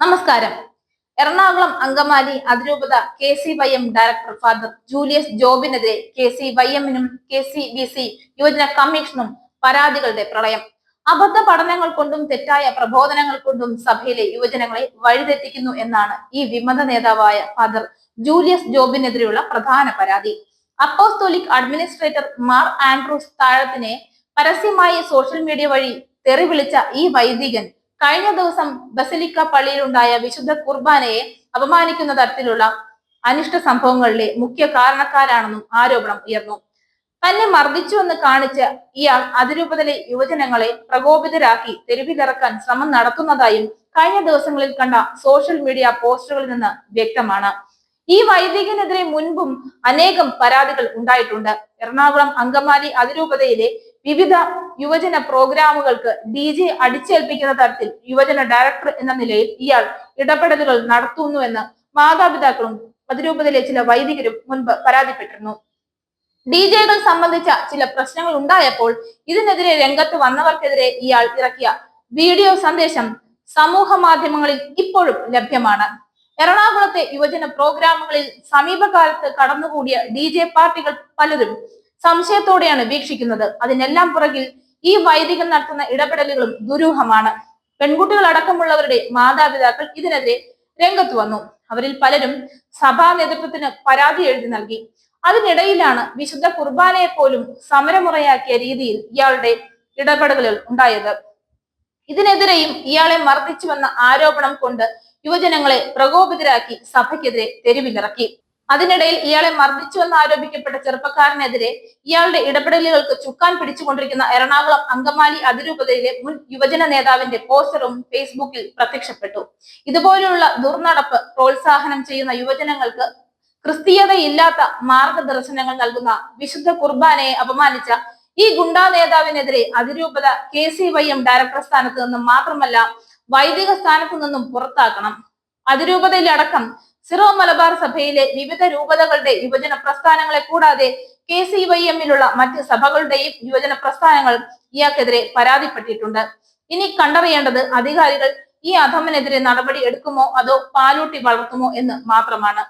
നമസ്കാരം. എറണാകുളം അങ്കമാലി അതിരൂപത K C Y M director father Julius ജോബിനെതിരെ K C Y എമ്മിനും K C B C യുവജന കമ്മീഷനും പരാതികളുടെ പ്രളയം. അബദ്ധ പഠനങ്ങൾ കൊണ്ടും തെറ്റായ പ്രബോധനങ്ങൾ കൊണ്ടും സഭയിലെ യുവജനങ്ങളെ വഴിതെറ്റിക്കുന്നു എന്നാണ് ഈ വിമത നേതാവായ ഫാദർ ജൂലിയസ് ജോബിനെതിരെയുള്ള പ്രധാന പരാതി. അപ്പോസ്തോലിക് അഡ്മിനിസ്ട്രേറ്റർ മാർ ആൻഡ്രൂസ് താഴത്തിനെ പരസ്യമായി സോഷ്യൽ മീഡിയ വഴി തെറി വിളിച്ച ഈ വൈദികൻ കഴിഞ്ഞ ദിവസം ബസലിക്ക പള്ളിയിലുണ്ടായ വിശുദ്ധ കുർബാനയെ അപമാനിക്കുന്ന തരത്തിലുള്ള അനിഷ്ട സംഭവങ്ങളിലെ മുഖ്യ കാരണക്കാരാണെന്നും ആരോപണം ഉയർന്നു. തന്നെ മർദ്ദിച്ചുവെന്ന് കാണിച്ച് ഇയാൾ അതിരൂപതയിലെ യുവജനങ്ങളെ പ്രകോപിതരാക്കി തെരുവിലിറക്കാൻ ശ്രമം നടത്തുന്നതായും കഴിഞ്ഞ ദിവസങ്ങളിൽ കണ്ട സോഷ്യൽ മീഡിയ പോസ്റ്ററുകളിൽ നിന്ന് വ്യക്തമാണ്. ഈ വൈദികനെതിരെ മുൻപും അനേകം പരാതികൾ ഉണ്ടായിട്ടുണ്ട്. എറണാകുളം അങ്കമാലി അതിരൂപതയിലെ വിവിധ യുവജന പ്രോഗ്രാമുകൾക്ക് ഡി ജെ അടിച്ചേൽപ്പിക്കുന്ന തരത്തിൽ യുവജന ഡയറക്ടർ എന്ന നിലയിൽ ഇയാൾ ഇടപെടലുകൾ നടത്തുന്നുവെന്ന് മാതാപിതാക്കളും അതിരൂപതയിലെ ചില വൈദികരും മുൻപ് പരാതിപ്പെട്ടിരുന്നു. ഡി ജെകൾ സംബന്ധിച്ച ചില പ്രശ്നങ്ങൾ ഉണ്ടായപ്പോൾ ഇതിനെതിരെ രംഗത്ത് വന്നവർക്കെതിരെ ഇയാൾ ഇറക്കിയ വീഡിയോ സന്ദേശം സമൂഹ മാധ്യമങ്ങളിൽ ഇപ്പോഴും ലഭ്യമാണ്. എറണാകുളത്തെ യുവജന പ്രോഗ്രാമുകളിൽ സമീപകാലത്ത് കടന്നുകൂടിയ ഡി ജെ പാർട്ടികൾ പലരും സംശയത്തോടെയാണ് വീക്ഷിക്കുന്നത്. അതിനെല്ലാം പുറകിൽ ഈ വൈദികൻ നടത്തുന്ന ഇടപെടലുകളും ദുരൂഹമാണ്. പെൺകുട്ടികൾ അടക്കമുള്ളവരുടെ മാതാപിതാക്കൾ ഇതിനെതിരെ രംഗത്ത് വന്നു. അവരിൽ പലരും സഭാ നേതൃത്വത്തിന് പരാതി എഴുതി നൽകി. അതിനിടയിലാണ് വിശുദ്ധ കുർബാനയെ പോലും സമരമുറയാക്കിയ രീതിയിൽ ഇയാളുടെ ഇടപെടലുകൾ ഉണ്ടായത്. ഇതിനെതിരെയും ഇയാളെ മർദ്ദിച്ചുവെന്ന ആരോപണം കൊണ്ട് യുവജനങ്ങളെ പ്രകോപിതരാക്കി സഭയ്ക്കെതിരെ തെരുവിലിറക്കി. അതിനിടയിൽ ഇയാളെ മർദ്ദിച്ചുവെന്ന് ആരോപിക്കപ്പെട്ട ചെറുപ്പക്കാരനെതിരെ ഇയാളുടെ ഇടപെടലുകൾക്ക് ചുക്കാൻ പിടിച്ചുകൊണ്ടിരിക്കുന്ന എറണാകുളം അങ്കമാലി അതിരൂപതയിലെ മുൻ യുവജന നേതാവിന്റെ പോസ്റ്ററും ഫേസ്ബുക്കിൽ പ്രത്യക്ഷപ്പെട്ടു. ഇതുപോലെയുള്ള ദുർനടപ്പ് പ്രോത്സാഹനം ചെയ്യുന്ന യുവജനങ്ങൾക്ക് ക്രിസ്തീയതയില്ലാത്ത മാർഗദർശനങ്ങൾ നൽകുന്ന വിശുദ്ധ കുർബാനയെ അപമാനിച്ച ഈ ഗുണ്ടാ നേതാവിനെതിരെ അതിരൂപത K C Y M director സ്ഥാനത്ത് നിന്നും മാത്രമല്ല വൈദിക സ്ഥാനത്തു നിന്നും പുറത്താക്കണം. അതിരൂപതയിലടക്കം സിറോ മലബാർ സഭയിലെ വിവിധ രൂപതകളുടെ യുവജന പ്രസ്ഥാനങ്ങളെ കൂടാതെ കെ സി വൈ എമ്മിലുള്ള മറ്റ് സഭകളുടെയും യുവജന പ്രസ്ഥാനങ്ങൾ ഇയാൾക്കെതിരെ പരാതിപ്പെട്ടിട്ടുണ്ട്. ഇനി കണ്ടറിയേണ്ടത് അധികാരികൾ ഈ അധമനെതിരെ നടപടി എടുക്കുമോ അതോ പാലൂട്ടി വളർത്തുമോ എന്ന് മാത്രമാണ്.